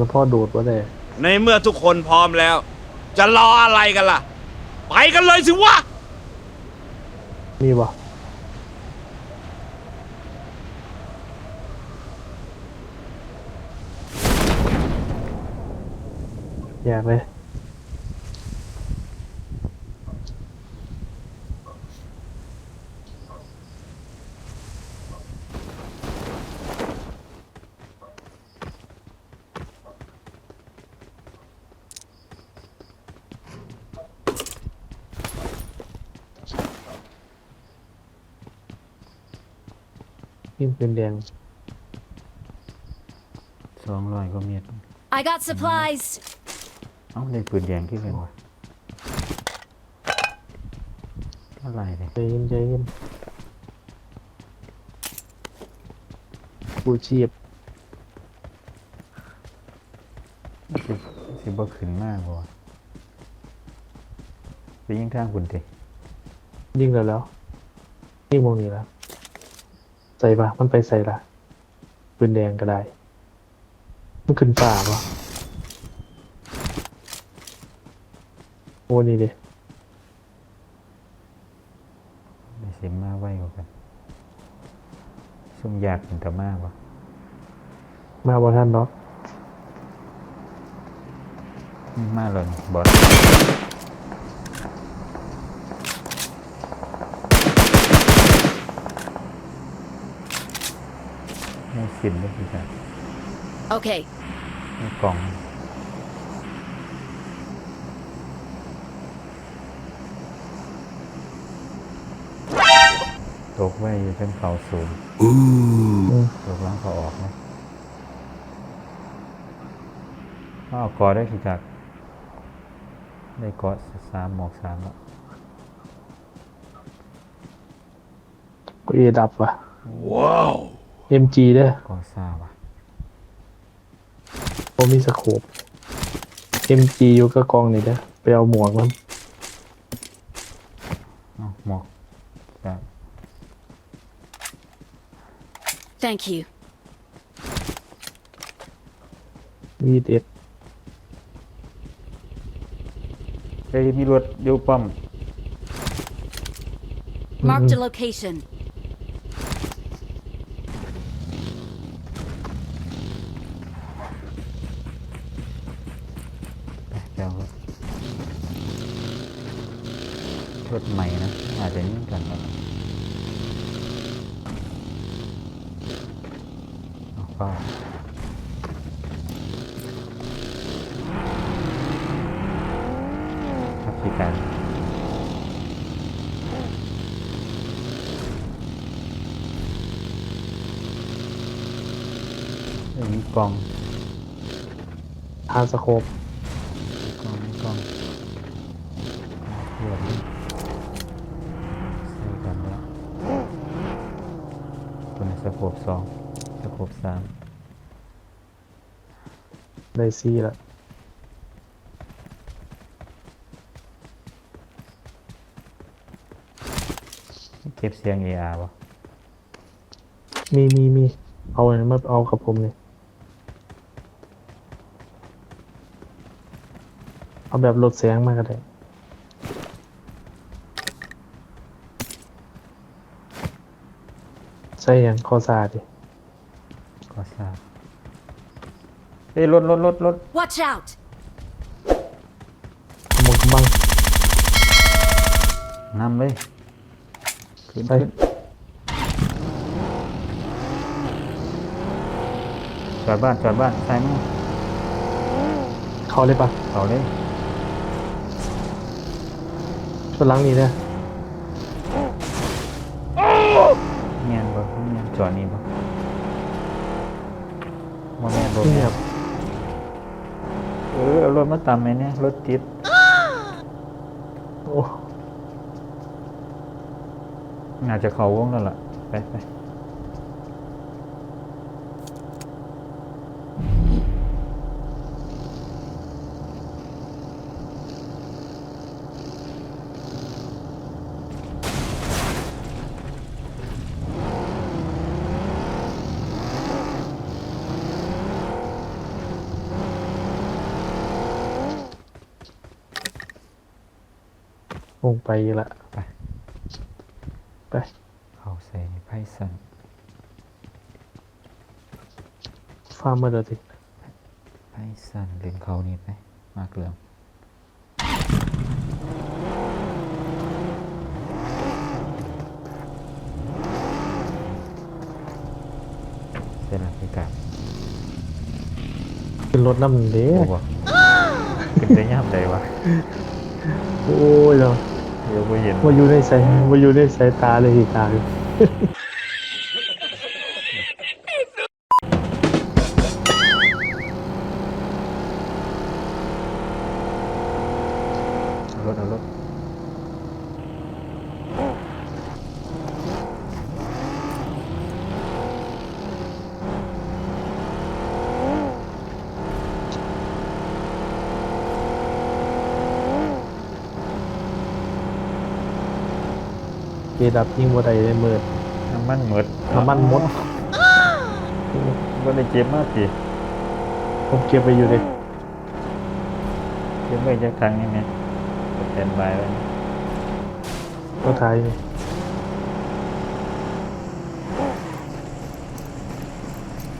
ขึ้นก็พ่อโดดว่าได้ในเมื่อทุกคนพร้อมแล้ว จะรออะไรกันล่ะ ไปกันเลยสิวะมีบ่อยากเลย แดงสองร้อยกว่าเมตร I got supplies. เอ้าได้ปืนแดงขึ้นกันวะเท่าไหร่เลยใจเย็นใจเย็นกูชีพสิสิบ่ขึ้นมากบ่วะไปยิงทางคุณติยิงแล้วแล้วยิงวงนี้แล้ว ใส่ปะมันไปใส่ละปืนแดงก็ได้ มันขึ้นป่าปะโอ้นี่ดิไม่สิมาไวกว่ากันซุ่มยากถึงแต่มากวะมาบอท่านเนาะมาเลยบอส ไม่สินเลยพี่จ้ะ Okay. ไม่กล่องตกไว้อยู่เพิ่งเขาสูงอืมตกล้างเขาออกนะอ้าวกอได้กี่จักรได้กอสามหมอกสามแล้วกูเอดับว่ะว้าว MG เด้อกอซ่าว่ะโอมีสโคป MG อยู่กับกองนี่เด้อไปเอาหมวกมันอ้าวหมอกจ้ะ Thank you. มีดเอ็ดเฮ้ยมีรถอยู่ปั๊ม Marked a location. ไปเจ้าครับร ถใหม่นะ อาจจะยิ่กันครับเอาครับพี่การเอ้ยมีกล่องทานสโคป องสโคปสามได้ซี่ละเก็บเสียง AR วะมีมีมีเอาอันนั้นมาเอากับผมเลยเอาแบบลดแสงมาก็ได้ ช่ยังคอซาดิ ก็ทราบเฮ้ยรถรถรถรถ Watch out. ขโมยกำบัง นำเลยขึ้นไป ขึ้นจอดบ้านจอดบ้านซ้ายมือเข้าเลยปะเขาเลย ชนหลังนี้เนี่ย จอดนี่บ่บ่แม่นรถเงียบเออเอารถมาตามไหมเนี่ยรถติดโอ้น่าจะเขาวงแล้วล่ะ ไปไป งไปอีกละไป ไป เข้าใส่ไพ่สันฟาร์มเมอร์เดอร์ติไพ่สันเล่นเขานี่ไป มากเหลืองเสร็จแล้วพี่กาขึ้นรถน้ำเด้โอ้โหเป็นได้ย่ำใดวะ โอ้ยเนาะเดี๋ ยวไปเห็นมาอยู่ในสายมาอยู่ในสายตาเลยทีตาเลยเอารถเอารถ เกดับยิงบ่ได้เลยมืดน้ำมันหมดน้ำมันหมดก็ได้เจ็บมากสิผมเก็บไปอยู่เลยเจ็บไปจากทางนี้ไหมก็แทนบายไว้นะก็ท้ายนี่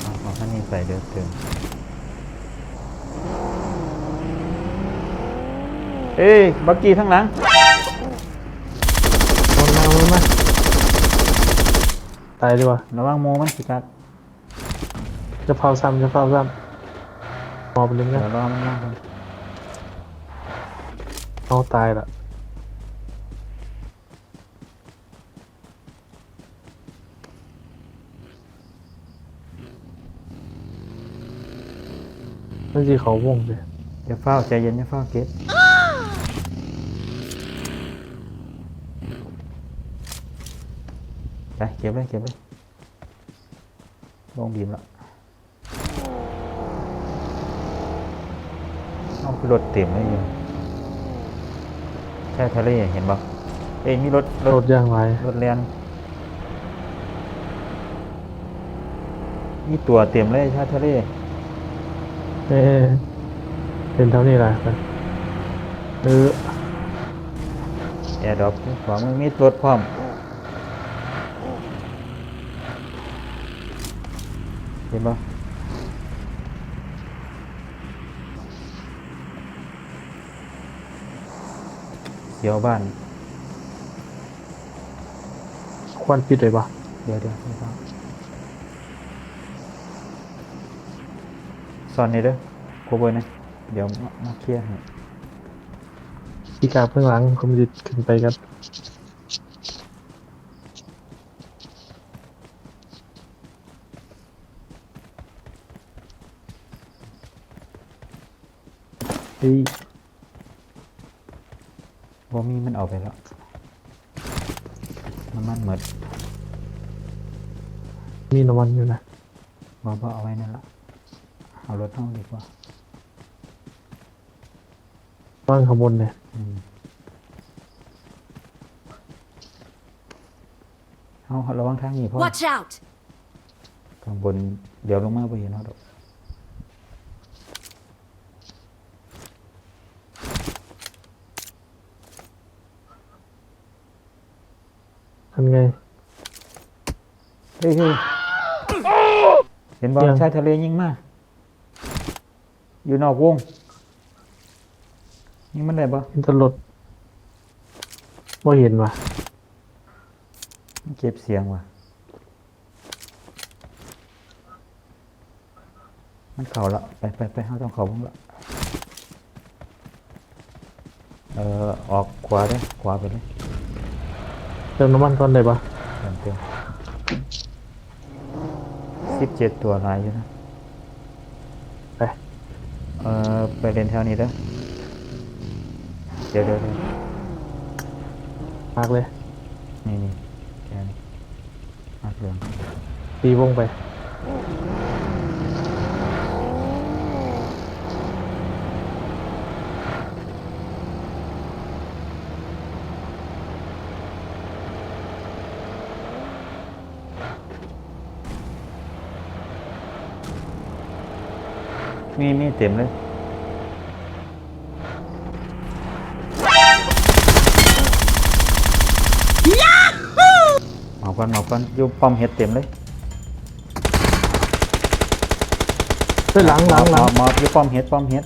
เอาเอาข้างนี้ใส่เดี๋ยวเติมเอ้ยบักกี้ข้างหลัง มันมามันมา ตายดีกว่าระวังโมมันสิกัดจะเผาซ้ำจะเผาซ้ำมอบนึงเดี๋นะยวรอมันมากก่อนเอาตายละนั่นสิเขาวงเลยอย่าเฝ้าใจเย็นอย่าเฝ้าเก็บ ไปเก็บเลยเก็บเลยลงบีมละเอาคือรถเต็มเลยอยู่ใช่ทะเลเห็นปะเอ้ยมีรถรรถถย่างไรรถแลนมีตัวเต็มเลยชาติทะเลเอ๊ะเป็นเท่านี้แหละครับเออแอร์ดรอปขวามือมีรถพร้อม เห็นปะเสียวบ้าน ควันปิดเลยปะเดี๋ยวเดี๋ยวซ้องซ่อนนี่เด้อโคเบอร์นะ เดี๋ยวมาเคลียร์ให้พี่กาเพื่องหลังผมจะขึ้นไปกัน เฮ้ยบ่มีมันเอาไปแล้ว น้ำมันหมด มีน้ำมันอยู่นะบ่บ่เอาไว้นั่นละเอารถห้องดีกว่าว่างขางบวนเนี่ยอืมเอาระวังทางนี้พ่อ Watch out! ข้างบน เดี๋ยวลงมาไปเห็นเอาดอกำไงเฮ้ยเฮ้ยเห็นบอลยังชายทะเลยิงมาอยู่นอกวงยิงมันได้ปะอินเตอร์รถบ่เห็นว่ะมันเก็บเสียงว่ะมันเข่าละไปไปไปเขาต้องเข่าบ้างละเอ่อออกขวาได้อขวาไปเลยเติมน้ำมันก่อนได้ปะเต็มเต็มสิบเจ็ดตัวลายอยู่นะไปเอ่อไปเรียนแถวนี้เด้อเดี๋ยวเดี๋ยวเดี๋ยวมากเลยนี่นี่แค่นี้มากเหลืองตีวงไป มีมีเต็มเลย เอาก่อนเอาก่อนอยู่ป้อมเฮ็ดเต็มเลยเฮ้ยหลังหลังหลังมาอยู่ป้อมเฮ็ดป้อมเฮ็ด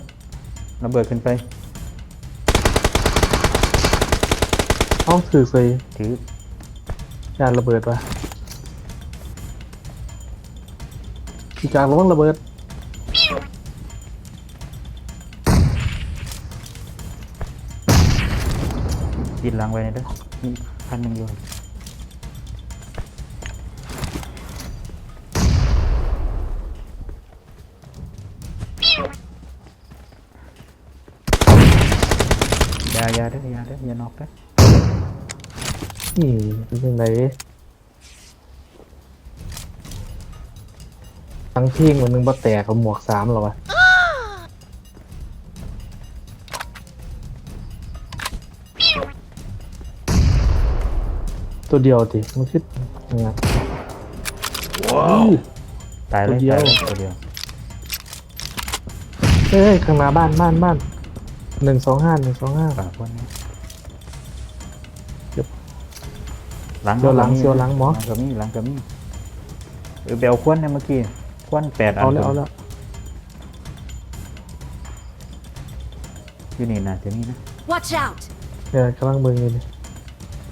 ระเบิดขึ้นไปต้องถือใส่ถือจาระเบิดวะอีกจานระวังระเบิด ยิดหลังไว้เด้อมีพันหนึ่งอยู่อยาอยาเด้ออยาเด้ออย่านอกเด้อนี่เป็นยังไงทั้งเพียงวันนึงบ่แตกกับหมวกสามหรอวะ ตัวเดียวติมันคิดยังไงว้าว ตายเลยตัวเดียว ตายเลยตัวเดียวเฮ้ยข้างหน้าบ้านบ้านบ้านหนึ่งสองห้าหนึ่งสองห้าฝากคนนี้เดี๋ยวหลังเดี๋ยวหลังก็มีเดี๋ยวหลังหมอ หลังก็มีหลังก็มีเออเบลควนเนี่ยเมื่อกี้ควนแปดอันเอาแล้วเอาแล้วอยู่นี่นะจะมีนะ Watch out! เนี่ยกำลังมึงอยู่นี่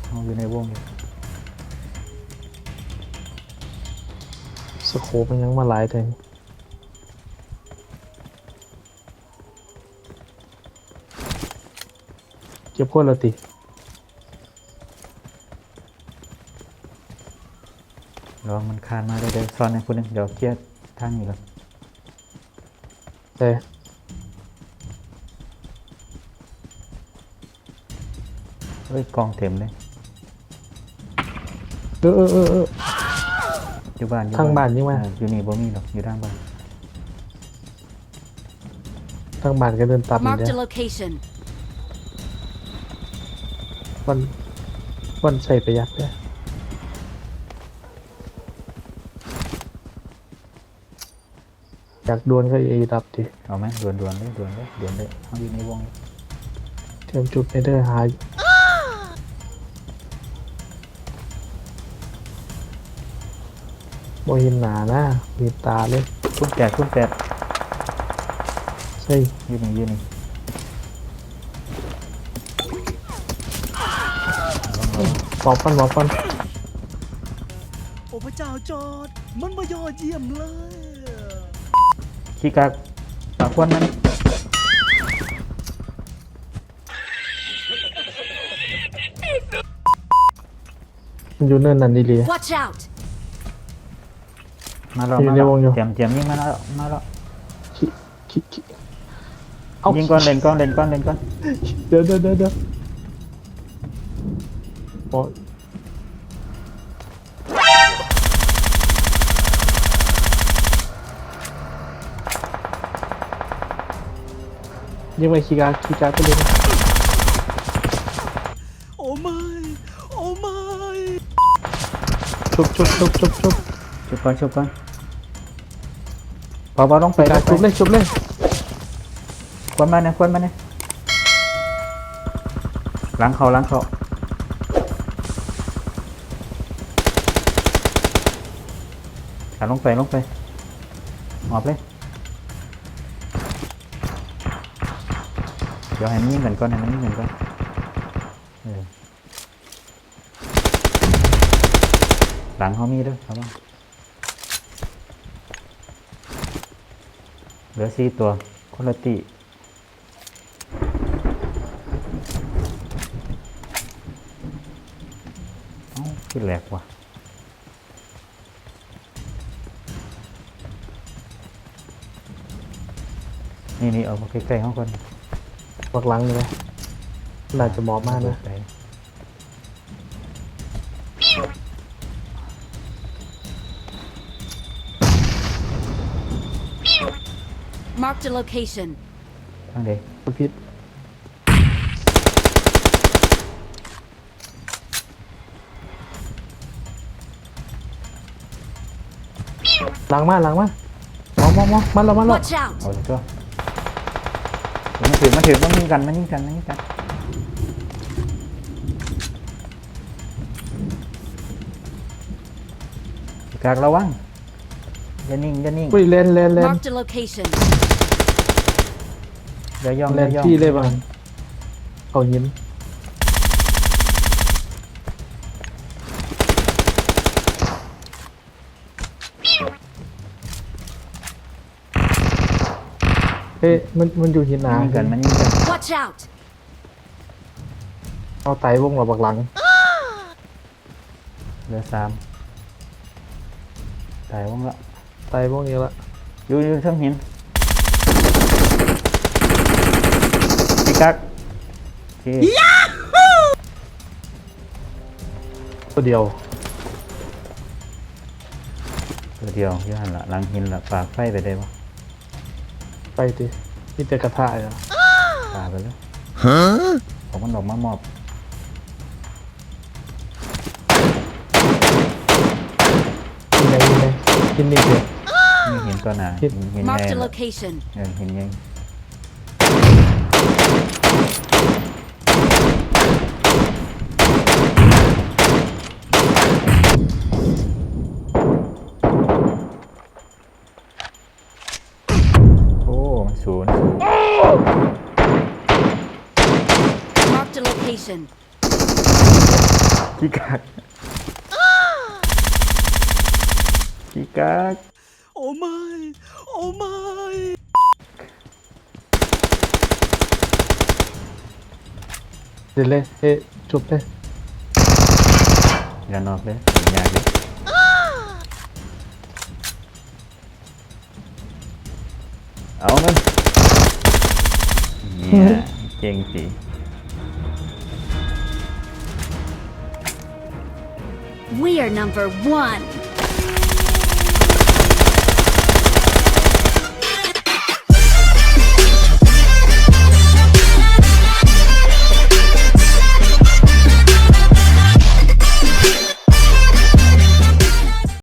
เอาอยู่ในวงอยู่ โคปมันยังมาหลายแทงเก็บคนละติลองมันคานมาได้เดี๋ยวซ่อนในคนหนึงเดี๋ยวเคลียร์ทางนี้ก่อนแต่เอ้ยกองเต็มเลย เออเออเออเอออยู่บ้านอยู่ทางบ้านนี่วะเอออยู่นี่บ่มีหรอกอยู่ทางบ้านทางบ้านก็เดินตัดนี่ Marked เด้ a อ location. วันวันใส่ประหยัดเด้ออยากดวลก็เอดับดิเอาไหมด่วนด่วนๆเลยด่วนเลยด่วนเลยเอาอยู่ในวงเลยเตรียมจุดในเดอร์หา โมหินหนานะมีตาเลยคุณแปดคุณแปดใช่อยู่นี่อยู่นี่หมอบปันหมอบปันโอ้พระเจ้าจอด มันมายอดเยี่ยมเลยขี้กากปากควนมันมันอยู่เนินนั่นดีเลย Watch out! มาแล้วอยู่มาในแล้ววงอยู่เตรียมเตรียมยิงมาแล้วมาแล้วคิคิคิเอายิงก่อนเล่นก่อนเล่นก่อนเล่นก่อนเดี๋ยวเดี๋ยวเดี๋ยวเดี๋ยวโอ้ยยิงไปคีย์การ์ดคีย์การ์ดไปเลยนะโอ้ไม่โอ้ไม่ชุบชุบชุบชุบชุบ ชุบก่อนชุบก่อน พอพอลงไปคีย์ลการ์ดงชุบไปเลยชุบเลยควนมาเนี่ยควนมาเนี่ยหลังเขาหลังเขาขาลงไปลงไปหมอบเลยเดี๋ยวให้มันยิงกันก่อนให้มันยิงกันก่อนเออหลังเขามีเด้วยครับว่า เหลือสี่ตัวคนละตีเอ้าขึ้นแหลกว่ะนี่นี่เอามาใกล้ๆเขาก่อนปักหลังเลยนะน่าจะหมอบมากนะ Marked a location. ทางเด็กพิษหลังมาหลังมามองมองมองมันแล้วมันแล้ว Watch out! เอาเลยก็มันถือมันถือต้องยิงกันมันยิงกันมันยิงกันกากระวังอย่านิ่งอย่านิ่ง อุ้ยเล่นเล่นเล่น Marked a location. อย่าย่องอเล่นย่าย่องที่เลยบ้างเขายิ้มเฮ้ยมันมันอยู่หินหนายิงกันมันยิงกัน Watch out! เอาไตวงเราบักหลัง เหลือสามตายว่งละไตวงนี้ละ อยู่อยู่เทั้งหิน พี่กักโอเคตัวเดียวตัวเดียวอยู่หันละหลังหินละฝากไฟไปได้ปะไปดิมีแต่กระทะอะฝากไปเลยผมมันออกมามอบกินไงกินไงกินนี่เดียวนี่หินตัวหนาหิหินนหินใหญ่ Marked a ละ location. เออหินใหญ่โอ้มันสูงสูง Marked a location. พี่กักพี่กักโอ้ไม่โอ้ไม่เดี๋ยวเลยเฮ้ย We are number one.